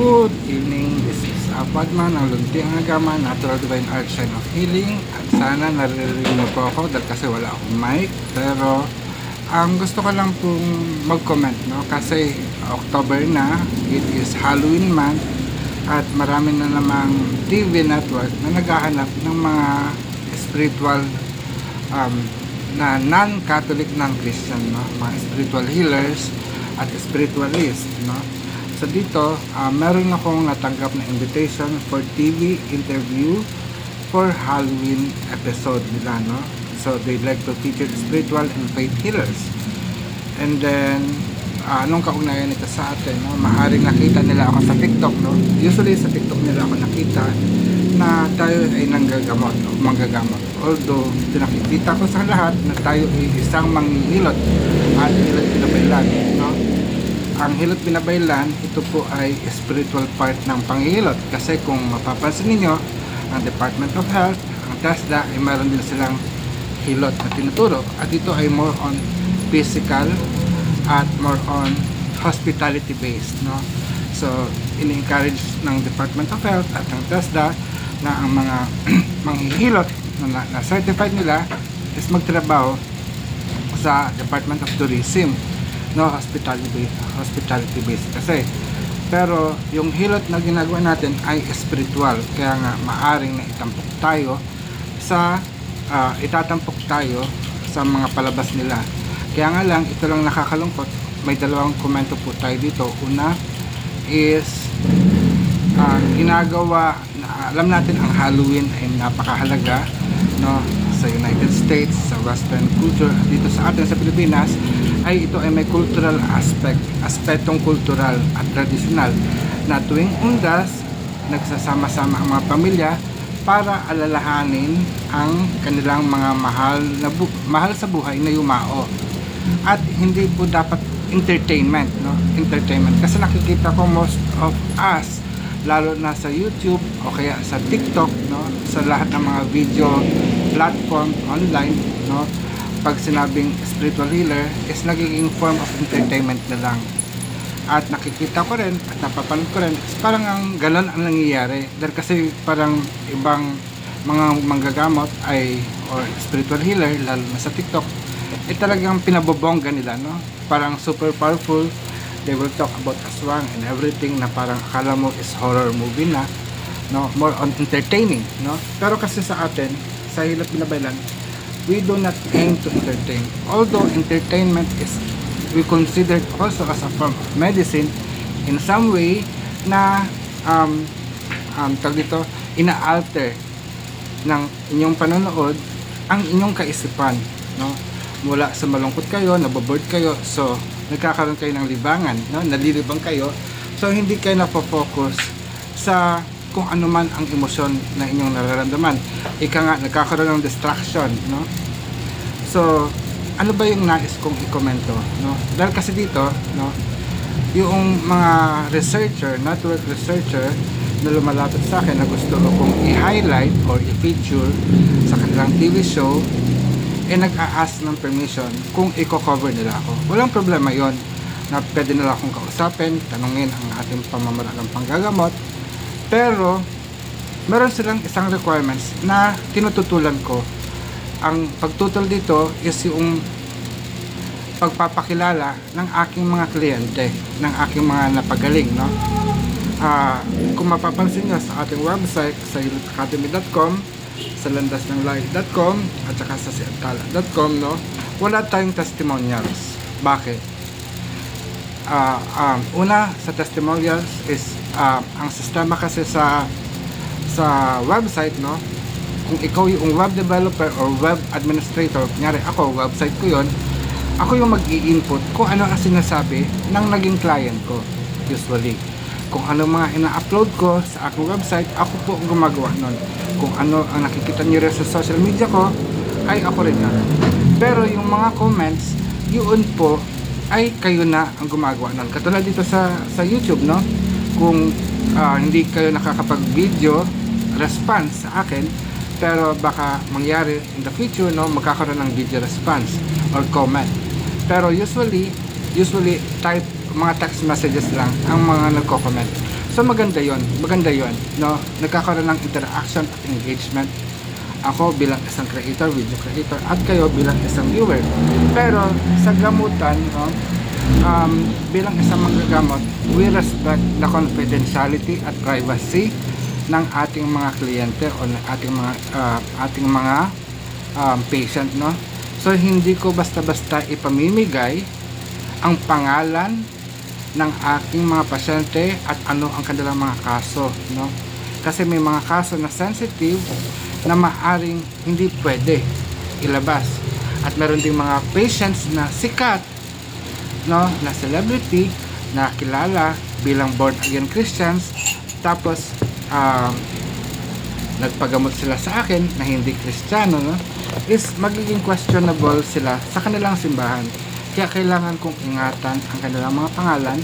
Good evening, this is Apadman ng Luntiang Agama, Natural Divine Art Sign of Healing at sana naririnig mo po ako dahil kasi wala akong mic pero ang gusto ko lang pong mag-comment no? kasi October na, it is Halloween month at marami na namang TV network na naghahanap ng mga spiritual um, na non-Catholic, non-Christian, no? mga spiritual healers at spiritualist. No? So dito, ah, meron akong natanggap na invitation for TV interview for Halloween episode nila. No? So they'd like to feature spiritual and faith healers. And then, ah, anong kaugnayan nito sa atin? No? Maaring nakita nila ako sa TikTok. No? Usually sa TikTok nila ako nakita na tayo ay nanggagamot o manggagamot. Although, pinakikita ko sa lahat na tayo ay isang manghihilot at hilot pinabaylan. No? Ang hilot pinabaylan, ito po ay spiritual part ng panghihilot. Kasi kung mapapansin ninyo, ang Department of Health, ang TASDA, ay meron din silang hilot na tinuturo. At ito ay more on physical at more on hospitality based. No? So, ini-encourage ng Department of Health at ng TASDA na ang mga manghihilot na, na certified nila is magtrabaho sa Department of Tourism no hospitality based hospitality based kasi. Pero yung hilot na ginagawa natin ay spiritual kaya nga maaring na itampok tayo sa ah, itatampok tayo sa mga palabas nila. Kaya nga lang ito lang nakakalungkot. May dalawang komento po tayo dito. Una is ah, ginagawa na alam natin ang Halloween ay napakahalaga no sa United States, sa Western culture dito sa atin sa Pilipinas ay ito ay may cultural aspect, aspetong kultural at tradisyonal na tuwing undas nagsasama-sama ang mga pamilya para alalahanin ang kanilang mga mahal na bu- mahal sa buhay na yumao. At hindi po dapat entertainment, no? Entertainment kasi nakikita ko most of us lalo na sa YouTube o kaya sa TikTok, no? Sa lahat ng mga video platform online, no? Pag sinabing spiritual healer is nagiging form of entertainment na lang. At nakikita ko rin at napapanood ko rin parang ang galon ang nangyayari. Dahil kasi parang ibang mga manggagamot ay or spiritual healer lalo na sa TikTok eh talagang pinabobongga nila no parang super powerful they will talk about aswang and everything na parang akala mo is horror movie na no more on entertaining no pero kasi sa atin sa hilot binabaylan we do not aim to entertain. Although entertainment is we consider also as a form of medicine in some way na um, um, tawag dito ina-alter ng inyong panonood ang inyong kaisipan no? Mula sa malungkot kayo naboboard kayo so nagkakaroon kayo ng libangan no? Nalilibang kayo. So hindi kayo napo-focus sa kung ano man ang emosyon na inyong nararamdaman ika nga nagkakaroon ng distraction no so ano ba yung nais kong i-komento no dahil kasi dito no yung mga researcher network researcher na lumalapit sa akin na gusto ko kong i-highlight or i-feature sa kanilang TV show eh nag-a-ask ng permission kung i-cover nila ako. Walang problema yon na pwede nila akong kausapin, tanungin ang ating pamamalagang panggagamot. Pero, meron silang isang requirements na tinututulan ko. Ang pagtutol dito is yung pagpapakilala ng aking mga kliyente, ng aking mga napagaling, no? Ah, kung mapapansin nyo sa ating website, sa hilotacademy.com, sa landasnanglife.com, at saka sa siantala.com, no? Wala tayong testimonials. Bakit? Ah, um, una sa testimonials is ah, ang sistema kasi sa sa website, no? Kung ikaw yung web developer or web administrator, kunyari ako, website ko yon ako yung mag input kung ano ang sinasabi ng naging client ko usually. Kung ano mga ina-upload ko sa aking website ako po ang gumagawa nun. Kung ano ang nakikita nyo rin sa social media ko ay ako rin na pero yung mga comments yun po ay kayo na ang gumagawa nun katulad dito sa sa YouTube no kung ah, hindi kayo nakakapag video response sa akin pero baka mangyari in the future no magkakaroon ng video response or comment pero usually usually type mga text messages lang ang mga nagko-comment So maganda yon, maganda yon, no? Nagkakaroon ng interaction at engagement. Ako bilang isang creator, video creator, at kayo bilang isang viewer. Pero sa gamutan, no, um, bilang isang manggagamot, we respect the confidentiality at privacy ng ating mga kliyente o ng ating mga ah, ating mga um, patient, no? So hindi ko basta-basta ipamimigay ang pangalan ng aking mga pasyente at ano ang kanilang mga kaso, no? Kasi may mga kaso na sensitive na maaring hindi pwede ilabas. At meron ding mga patients na sikat, no, na celebrity na kilala bilang born again Christians tapos um, nagpagamot sila sa akin na hindi Kristiyano no, is magiging questionable sila sa kanilang simbahan. Kaya kailangan kong ingatan ang kanilang mga pangalan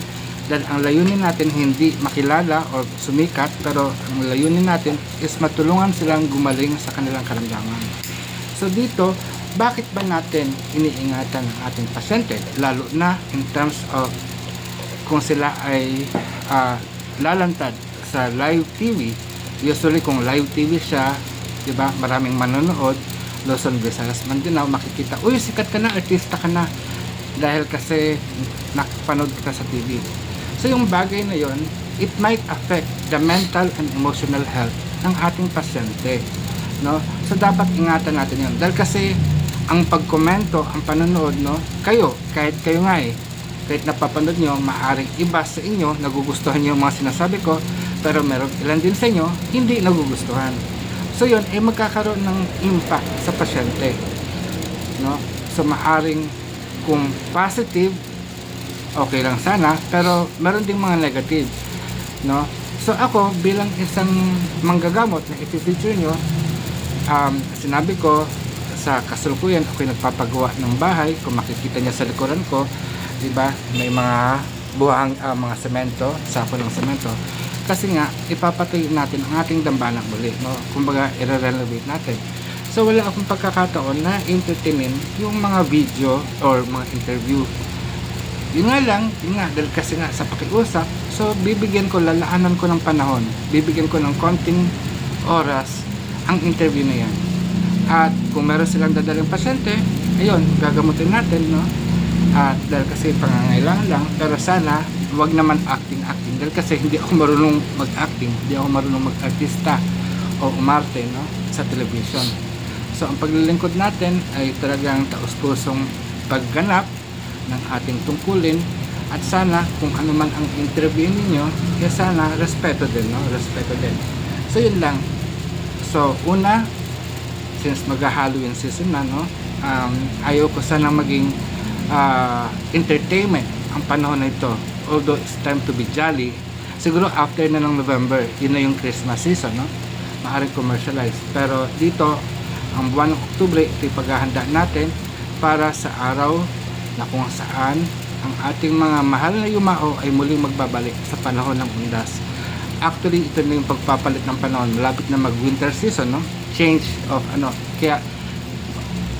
dahil ang layunin natin hindi makilala o sumikat pero ang layunin natin is matulungan silang gumaling sa kanilang karamdaman. So dito, bakit ba natin iniingatan ang ating pasyente? Lalo na in terms of kung sila ay ah, lalantad sa live TV usually kung live TV siya 'di ba maraming manonood. Luzon, Visayas, Mindanao makikita uy sikat ka na artista ka na. Dahil kasi nakapanood kita sa TV so yung bagay na yon it might affect the mental and emotional health ng ating pasyente no so dapat ingatan natin yon dahil kasi ang pagkomento ang panonood no kayo kahit kayo nga eh kahit napapanood nyo, maaring iba sa inyo, nagugustuhan nyo yung mga sinasabi ko, pero meron ilan din sa inyo, hindi nagugustuhan. So yun, ay magkakaroon ng impact sa pasyente. No? So maaring kung positive, okay lang sana, pero meron ding mga negative. No? So ako, bilang isang manggagamot na iti-feature nyo, um, sinabi ko, sa kasalukuyan ako'y nagpapagawa ng bahay kung makikita niya sa likuran ko di ba may mga buhang ah, mga semento sako ng semento kasi nga ipapatuloy natin ang ating dambana muli no kumbaga i-renovate natin so wala akong pagkakataon na entertainin yung mga video or mga interview yun nga lang, yun nga, dahil kasi nga sa pakiusap, so bibigyan ko, lalaanan ko ng panahon, bibigyan ko ng konting oras ang interview na yan. At kung meron silang dadalang pasyente, ayun, gagamutin natin, no? At dahil kasi pangangailangan lang, pero sana, wag naman acting-acting. Dahil kasi hindi ako marunong mag-acting, hindi ako marunong mag-artista o umarte, no? Sa television. So, ang paglilingkod natin ay talagang taus-pusong pagganap ng ating tungkulin at sana kung ano man ang interview ninyo, kaya sana respeto din, no? Respeto din. So, yun lang. So, una, since mag-Halloween season na, no? Um, ayaw ko sana maging ah, entertainment ang panahon na ito. Although it's time to be jolly, siguro after na ng November, yun na yung Christmas season, no? Maaring commercialize. Pero dito, ang buwan ng Oktubre, ito yung paghahanda natin para sa araw na kung saan ang ating mga mahal na yumao ay muling magbabalik sa panahon ng undas. Actually, ito na yung pagpapalit ng panahon. Malapit na mag-winter season, no? Change of ano. Kaya,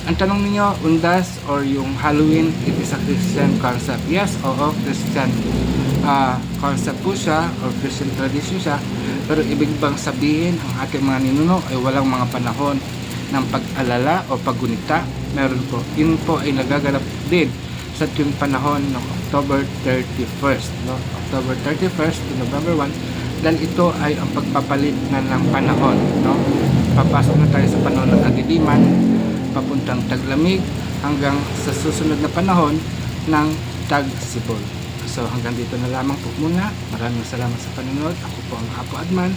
ang tanong ninyo, undas or yung Halloween, it is a Christian concept. Yes, oo, Christian ah, concept po siya or Christian tradition siya. Pero ibig bang sabihin, ang ating mga ninuno ay walang mga panahon ng pag-alala o paggunita? Meron po. Yun po ay nagaganap din sa tuwing panahon ng October 31st. No? October 31st to November 1 dahil ito ay ang pagpapalit na ng panahon. No? Papasok na tayo sa panahon ng agiliman, papuntang taglamig, hanggang sa susunod na panahon ng tagsibol. So hanggang dito na lamang po muna. Maraming salamat sa panonood. Ako po ang Apo Adman.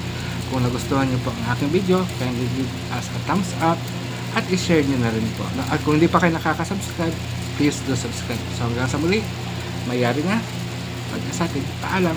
Kung nagustuhan niyo po ang aking video, kindly give us a thumbs up at i-share niyo na rin po. At kung hindi pa kayo nakaka-subscribe, please do subscribe. So hanggang sa muli, mayari nga. Pagkasatin, paalam.